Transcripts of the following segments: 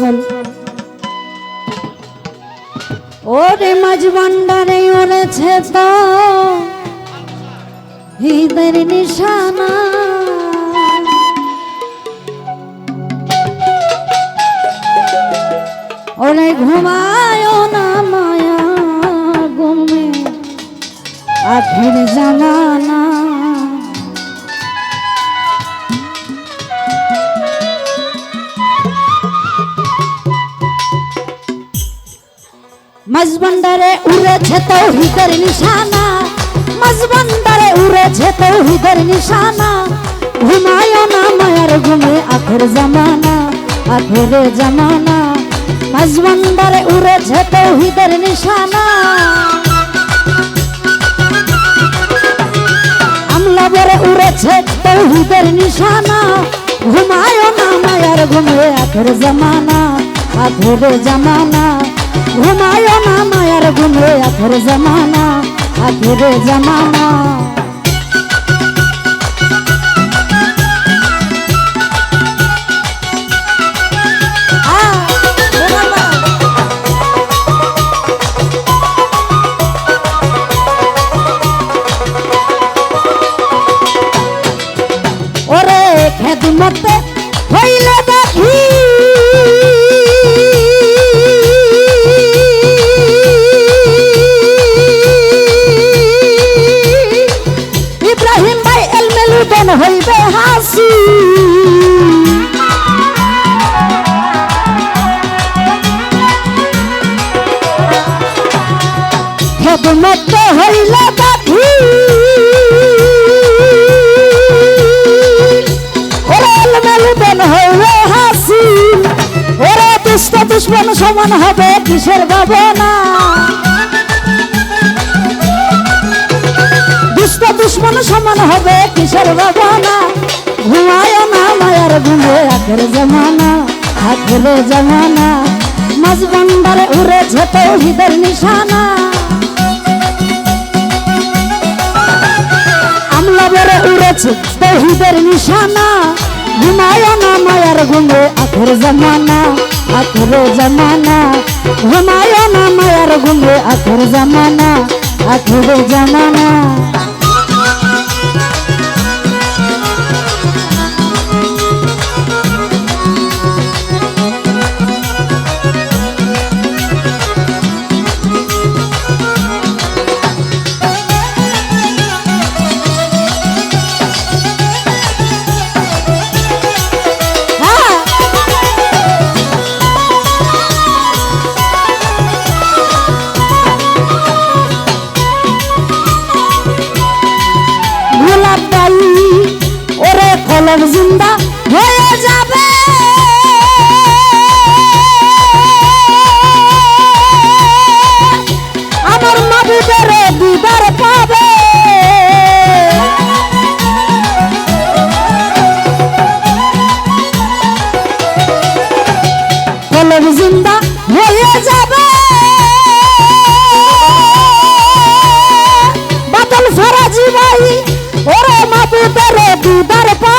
চল ওরে মাঝ ভান্ডারে ওরেছে তো হৃদের নিশানা। ওরে ঘুমায় না মায়া ঘুমে, আখির জামানা মজবন্ডারে উড়েছে তৌহিদের নিশানা মজবন্ডারে উড়েছে তৌহিদের নিশানা। ঘুমায় না মায়ার ঘুমে আখের জামানা আখের জামানা মজবন্ডারে উড়েছে তৌহিদের নিশানা। আমলা বরে উড়েছে তৌহিদের নিশানা ঘুমায় না মায়ার ঘুমে আখের জামানা আখের জামানা। ঘুমায় না মায়ার ঘুমে আখের জামানা আখের জামানা। খেদমতে হইবে হাসি। খেদমতে হইলে দেখি ওরে এলমেলুদন হইবে হাসি। ওরে দুষ্ট দুশ্মন সমান হবে কিসের ভাবনা? দুষ্ট দুশ্মন সমান হবে কিসের ভাবনা ঘুমায় না মায়ার ঘুমে আখের জমানা আখের জমানা। মাঝ বান্ডারে উড়েছে তৌহিদের নিশানা। আমলা বেড়ে উড়েছে তৌহিদের নিশানা। ঘুমায় না মায়ার ঘুমে আখের জমানা আখের জমানা। ঘুমায় না মায়ার ঘুমে আখের জমানা আখের জমানা। কলম জিন্দা হয়ে যাবে। আমার মাবুদের দিদার পাবে। জিন্দা হয়ে যাবে। ওরে মাবুদের দিদার পাবে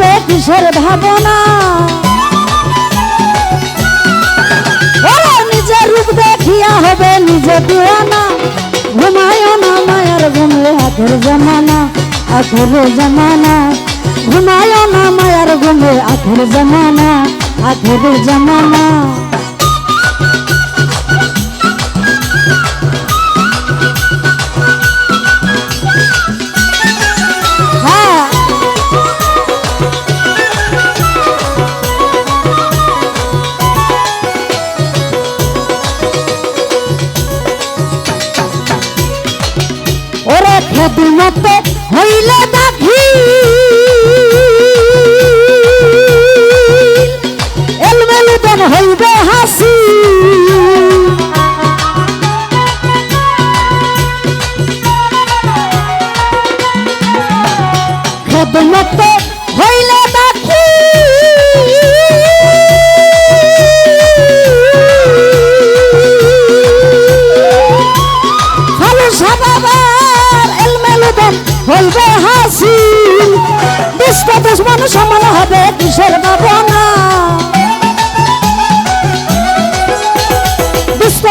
হবে কিসের ভাবনা? নিজের রূপ দেখিয়া হবে নিজে দিওয়ানা। ঘুমায় না মায়ার ঘুমলে আখের জমানা আখের জমানা। ঘুমায় না মায়ার ঘুমলে আখের জমানা আখের জমানা। ওরে খেদমতে হইলে দেখি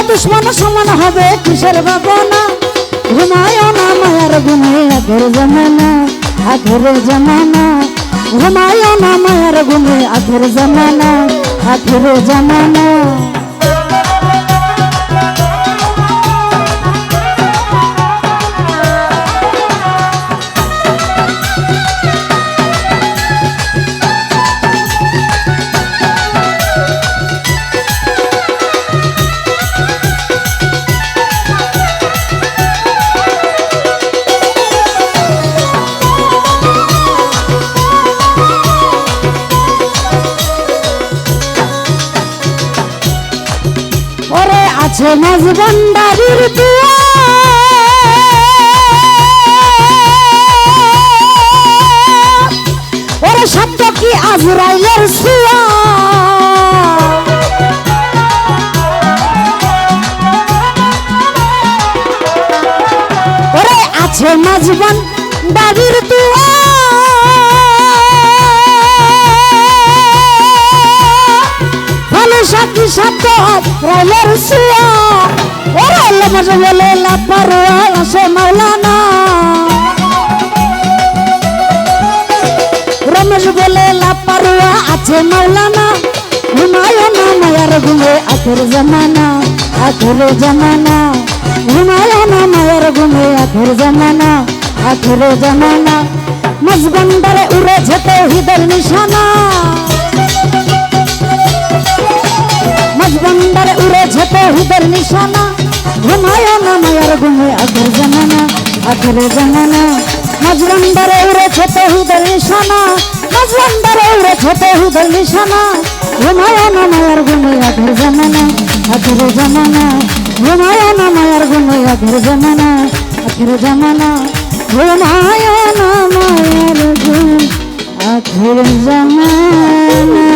দুশ্মন সমান হবে কিসের ভাবনা? ঘুমায় না মায়ার গুনে আগের জমানা আগের জমানা। ঘুমায় না মায়ার গুনে আগের জমানা আগের জমানা। মাঝ ভান্ডারির ওরে সত্য কি আজরাইলের সুয়া? ওরে আছে দাবির দুয়া ভালো সাথী শব্দ রাইলের সুয়া। মাঝে বলে লাপারোয়া আসে মাওলানা। রমেশ বলে লাপারোয়া আছে মাওলানা। হুমায়ুন মায়ার ঘুমে আখের জমানা আখের জমানা। হুমায়ুন মায়ার ঘুমে আখের জমানা আখের জমানা। মজগন্ডারে উড়ে যেতে হিদের নিশানা। মজবন্দারে উড়ে ঝেপে হুদের নিশানা। ঘুমায় না মায়ার ঘুমে আখের জামানা আখের জামানা মজবন্দারে উড়ে ঝেপে হুদের নিশানা মজবন্দারে উড়ে ঝেপে হুদের নিশানা। ঘুমায় না মায়ার ঘুমে আখের জামানা আখের জামানা ঘুমায় না মায়ার ঘুমে আখের জামানা আখের জামানা ঘুমায় না মায়ার ঘুম আখের জামানা